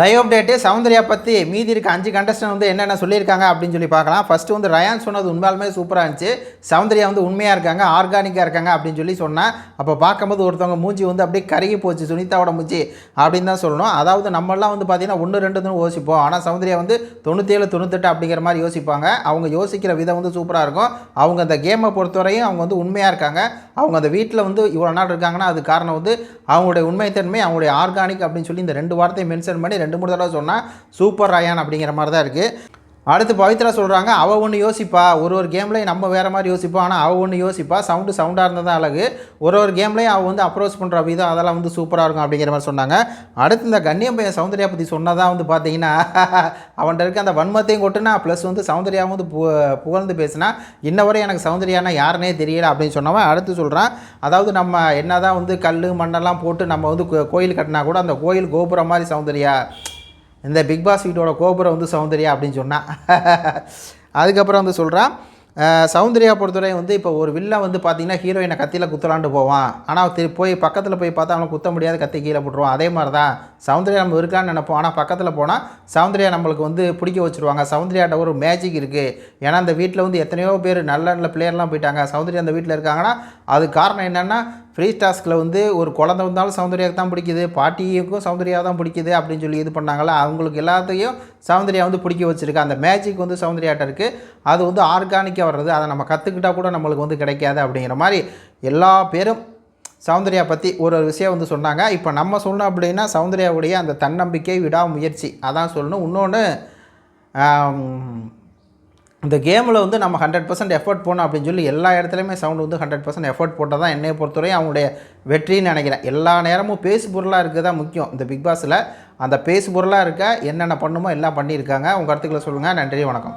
Live update Soundarya பற்றி மீதி இருக்க அஞ்சு கண்டஸ்டன் வந்து என்னென்ன சொல்லியிருக்காங்க அப்படின்னு சொல்லி பார்க்கலாம். ஃபஸ்ட்டு வந்து ரயான் சொன்னது உண்மையாலுமே சூப்பராக இருந்துச்சு. சௌந்தர்யா வந்து உண்மையாக இருக்காங்க ஆர்கானிக்காக இருக்காங்க அப்படின்னு சொல்லி சொன்னேன் அப்போ பார்க்கும்போது ஒருத்தவங்க மூஞ்சி வந்து அப்படியே கருகி போச்சு சுனிதாவோட மூஞ்சி அப்படின்னு தான் சொல்லணும். அதாவது நம்மளாம் வந்து பார்த்தீங்கன்னா ஒன்று ரெண்டு யோசிப்போம். ஆனால் சௌந்தர்யா வந்து தொண்ணூற்றேழு தொண்ணூத்தெட்டு அப்படிங்கிற மாதிரி யோசிப்பாங்க. அவங்க யோசிக்கிற விதம் வந்து சூப்பராக இருக்கும். அவங்க அந்த கேமை பொறுத்தவரையும் அவங்க வந்து உண்மையாக இருக்காங்க. அவங்க அந்த வீட்டில் வந்து இவ்வளோ நாள் இருக்காங்கன்னா அது காரணம் வந்து அவங்களுடைய உண்மைத்தன்மை அவங்களுடைய ஆர்கானிக் அப்படின்னு சொல்லி இந்த ரெண்டு வார்த்தையை மென்ஷன் பண்ணி ரெண்டு மூணு தடவை சொன்னால் சூப்பர் ராயான் அப்படிங்கிற மாதிரி தான் இருக்குது அடுத்து பவித்ரா சொல்கிறாங்க அவள் ஒன்று யோசிப்பா. ஒரு ஒரு கேம்லேயும் நம்ம வேறு மாதிரி யோசிப்போம். ஆனால் அவள் ஒன்று யோசிப்பா. சவுண்டு சவுண்டாக இருந்தால் தான் அழகு. ஒரு ஒரு கேம்லேயும் அவள் வந்து அப்ரோச் பண்ணுற விதம் அதெல்லாம் வந்து சூப்பராக இருக்கும் அப்படிங்கிற மாதிரி சொன்னாங்க. அடுத்து இந்த கண்ணியம் பையன் சௌந்தர்யா பற்றி சொன்னதான் வந்து பார்த்தீங்கன்னா அவன்கிட்ட இருக்க அந்த வன்மத்தையும் கொட்டுனா ப்ளஸ் வந்து சௌந்தர்யாவும் வந்து பு புகழ்ந்து பேசினா இன்ன வரை எனக்கு சௌந்தர்யானா யாருனே தெரியல அப்படின்னு சொன்னவன் அடுத்து சொல்கிறான் அதாவது நம்ம என்ன தான் வந்து கல் மண்ணெல்லாம் போட்டு நம்ம வந்து கோ- கோயில் கட்டினா கூட அந்த கோயில் கோபுரம் மாதிரி சௌந்தர்யா. இந்த பிக் பாஸ் வீட்டோட கோபுரம் வந்து சௌந்தர்யா அப்படின்னு சொன்னான் அதுக்கப்புறம் வந்து சொல்கிறான் சௌந்தர்யா பொறுத்தவரை வந்து இப்போ ஒரு வில்லன் வந்து பார்த்தீங்கன்னா ஹீரோயினை கத்தியில் குத்தலாண்டு போவான். ஆனால் திரு போய் பக்கத்தில் போய் பார்த்தா அவனை குத்த முடியாது கத்தி கீழே போட்டுருவான். அதே மாதிரி தான் சௌந்தர்யா நம்ம இருக்கான்னு நினைப்போம். ஆனால் பக்கத்தில் போனால் சௌந்தர்யா நம்மளுக்கு வந்து பிடிக்க வச்சுருவாங்க. சௌந்தர்யாட்ட ஒரு மேஜிக் இருக்குது ஏன்னா அந்த வீட்டில் வந்து எத்தனையோ பேர் நல்ல நல்ல பிளேயர்லாம் போயிட்டாங்க. சௌந்தர்யா அந்த வீட்டில் இருக்காங்கன்னா அது காரணம் என்னென்னா ஃப்ரீ டாஸ்கில் வந்து ஒரு குழந்தை வந்தாலும் சௌந்தர்யாவுக்கு தான் பிடிக்குது. பாட்டியுக்கும் சௌந்தர்யா தான் பிடிக்குது அப்படின்னு சொல்லி இது பண்ணாங்களா அவங்களுக்கு எல்லாத்தையும் சௌந்தர்யா வந்து பிடிக்க வச்சுருக்கு. அந்த மேஜிக் வந்து சௌந்தர்யாட்ட இருக்குது அது வந்து ஆர்கானிக்காக வர்றது. அதை நம்ம கற்றுக்கிட்டால் கூட நம்மளுக்கு வந்து கிடைக்காது அப்படிங்கிற மாதிரி எல்லா பேரும் சௌந்தர்யா பற்றி ஒரு ஒரு விஷயம் வந்து சொன்னாங்க. இப்போ நம்ம சொன்னோம் அப்படின்னா சௌந்தர்யாவுடைய அந்த தன்னம்பிக்கை விடாமுயற்சி. அதான் சொல்லணும். இன்னொன்று இந்த கேமில் வந்து நம்ம ஹண்ட்ரட் பர்சன்ட் எஃபர்ட் போடணும் அப்படின்னு சொல்லி எல்லா இடத்துலையுமே சவுண்ட் வந்து ஹண்ட்ரட் பர்சன்ட் எஃபர்ட் போட்டால் தான் என்னை பொறுத்தவரையும் அவங்களுடைய வெற்றின்னு நினைக்கிறேன். எல்லா நேரமும் பேசு பொருளாக இருக்குது தான் முக்கியம். இந்த பிக் பாஸில் அந்த பேசு பொருளாக இருக்க என்னென்ன பண்ணுமோ எல்லாம் பண்ணியிருக்காங்க. உங்கள் கருத்துக்களை சொல்லுங்கள் நன்றி வணக்கம்.